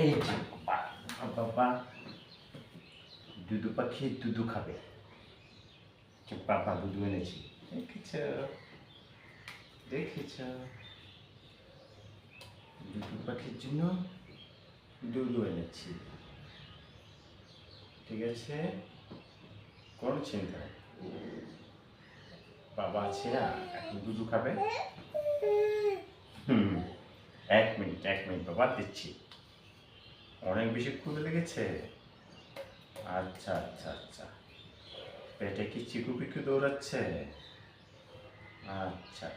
এই বাবা দুধু পাখি দুধু খাবে। বাবা দুধু এনেছি। দেখেছ দেখেছ। দুধু পাখির জন্য দুধু এনেছি। ঠিক আছে? কোনো চিন্তা বাবা আছে না এখন দুধু খাবে। হুম এক মিনিট এক মিনিট বাবা দিচ্ছি। অনেক বেশি ক্ষুদ লেগেছে? আচ্ছা আচ্ছা আচ্ছা। পেটে কি চিকু পিকু দৌড়াচ্ছে? আচ্ছা।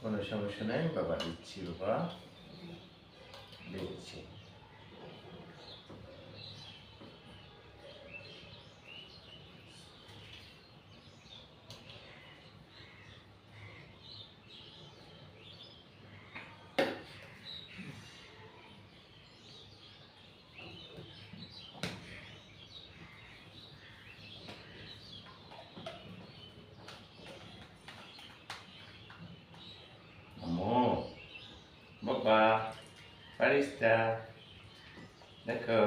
কোনো সমস্যা নেই? বাবা, দিচ্ছি বাবা। দিচ্ছি। বাবা বারিস্তা দেখো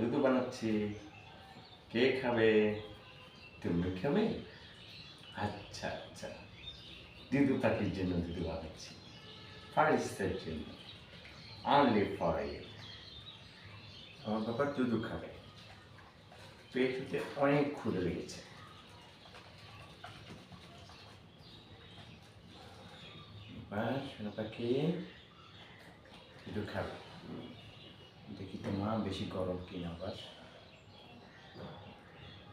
দুধু বানাচ্ছি কে খাবে তুমি খাবে আচ্ছা আচ্ছা দুধু পাখির জন্য দুধু বানাচ্ছি ফারিস্তার জন্য অনলি ফর ইউ আমার বাবা দুধু খাবে পেটে অনেক ক্ষুদে লেগেছে বাস সোনা একটু খাবে। দেখি তো মা বেশি গরম কিনা বাস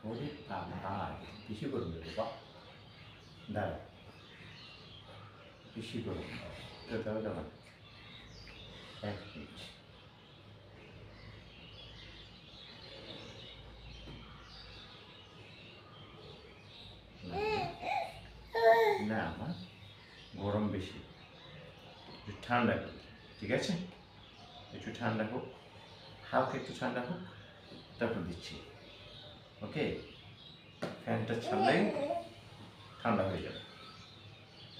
ওরে বাবা, বেশি গরম রে বা দাঁড়া। বেশি গরম তো তাহলে এক মিনিট। না গরম বেশি। একটু ঠান্ডা করি ঠিক আছে? একটু ঠান্ডা হোক, হালকা একটু ঠান্ডা হোক, তারপর দিচ্ছি, ওকে? ফ্যানটা ছাড়লেই ঠান্ডা হয়ে যাবে।